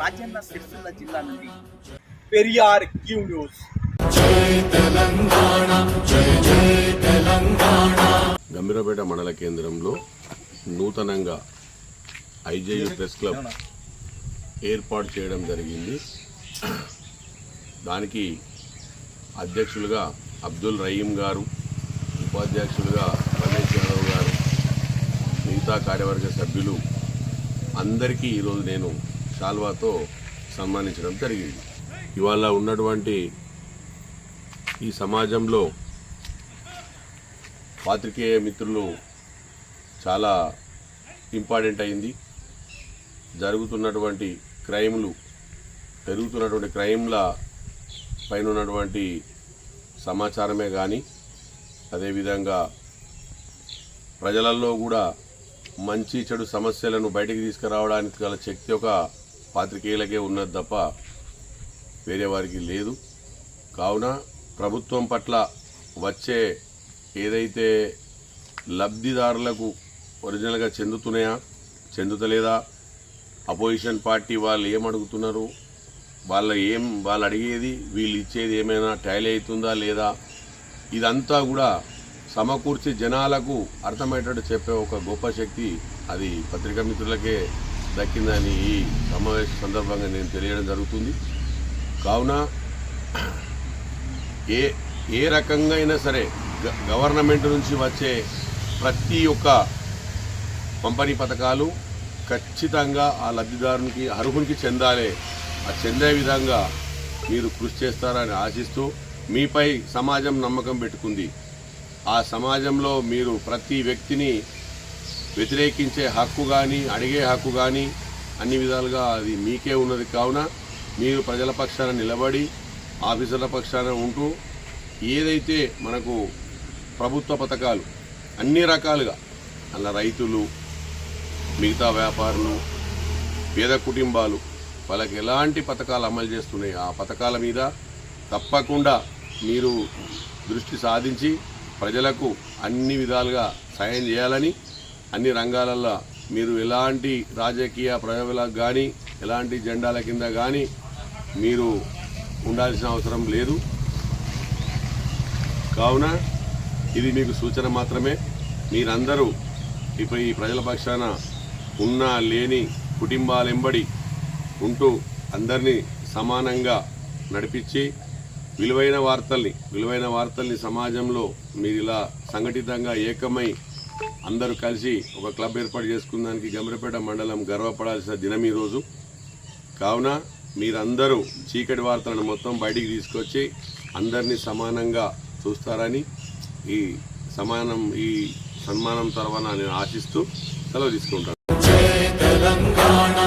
రాజన్న సిరిసిల్ల జిల్లా నుండి Periyar Q news. Gambhirapeta మండల కేంద్రంలో నూతనంగా ఐజేయు ప్రెస్ క్లబ్ ఏర్పాటు చేయడం జరిగింది. దానికి అధ్యక్షులుగా అబ్దుల్ రహీం గారు ఉపాధ్యక్షులుగా రమేష్ యాదవ్ గారు మిగతా కార్యవర్గ సభ్యులు అందరికీ ఈరోజు నేను శాల్వాతో సన్మానించడం జరిగింది. ఇవాళ ఉన్నటువంటి ఈ సమాజంలో పాత్రికేయ మిత్రులు చాలా ఇంపార్టెంట్ అయింది. జరుగుతున్నటువంటి క్రైమ్లు పెరుగుతున్నటువంటి క్రైమ్ల పైన ఉన్నటువంటి సమాచారమే కానీ అదేవిధంగా ప్రజలలో కూడా మంచి చెడు సమస్యలను బయటికి తీసుకురావడానికి గల శక్తి ఒక పాత్రికేయులకే ఉన్నది తప్ప వేరే వారికి లేదు. కావున ప్రభుత్వం పట్ల వచ్చే ఏదైతే లబ్ధిదారులకు ఒరిజినల్గా చెందుతున్నాయా చెందుతలేదా అపోజిషన్ పార్టీ వాళ్ళు ఏమడుగుతున్నారు వాళ్ళ ఏం వాళ్ళు అడిగేది వీళ్ళు ఇచ్చేది ఏమైనా టైలీ అవుతుందా లేదా ఇదంతా కూడా సమకూర్చి జనాలకు అర్థమయ్యేటట్టు చెప్పే ఒక గొప్ప శక్తి అది పత్రికా మిత్రులకే దక్కిందని ఈ సమావేశ సందర్భంగా నేను తెలియడం జరుగుతుంది. కావున ఏ ఏ రకంగా అయినా సరే గ- గవర్నమెంట్ నుంచి వచ్చే ప్రతి ఒక్క పంపిణీ పథకాలు ఖచ్చితంగా ఆ లబ్ధిదారునికి అర్హునికి చెందాలి. ఆ చెందే విధంగా మీరు కృషి చేస్తారని ఆశిస్తూ మీపై సమాజం నమ్మకం పెట్టుకుంది. ఆ సమాజంలో మీరు ప్రతి వ్యక్తిని వ్యతిరేకించే హక్కు కానీ అడిగే హక్కు కానీ అన్ని విధాలుగా అది మీకే ఉన్నది. కావున మీరు ప్రజల పక్షాన నిలబడి ఆఫీసర్ల పక్షాన ఉంటూ ఏదైతే మనకు ప్రభుత్వ పథకాలు అన్ని రకాలుగా అలా రైతులు మిగతా వ్యాపారులు పేద కుటుంబాలు వాళ్ళకి ఎలాంటి పథకాలు అమలు చేస్తున్నాయి ఆ పథకాల మీద తప్పకుండా మీరు దృష్టి సాధించి ప్రజలకు అన్ని విధాలుగా సాయం చేయాలని అన్ని రంగాలలో మీరు ఎలాంటి రాజకీయ ప్రయోగాలకు కానీ ఎలాంటి జెండాల కింద కానీ మీరు ఉండాల్సిన అవసరం లేదు. కావున ఇది మీకు సూచన మాత్రమే. మీరందరూ ఇప్పుడు ఈ ప్రజల పక్షాన ఉన్న లేని కుటుంబాలెంబడి ఉంటూ అందరినీ సమానంగా నడిపించి విలువైన వార్తల్ని విలువైన వార్తల్ని సమాజంలో మీరు ఇలా సంఘటితంగా ఏకమై అందరూ కలిసి ఒక క్లబ్ ఏర్పాటు చేసుకున్నానికి గమరపేట మండలం గర్వపడాల్సిన దినం ఈరోజు కావున మీరందరూ చీకటి వార్తలను మొత్తం బయటికి తీసుకొచ్చి అందరినీ సమానంగా చూస్తారని ఈ సమానం ఈ సన్మానం తర్వాత నేను ఆశిస్తూ సెలవు తీసుకుంటాను. తెలంగాణ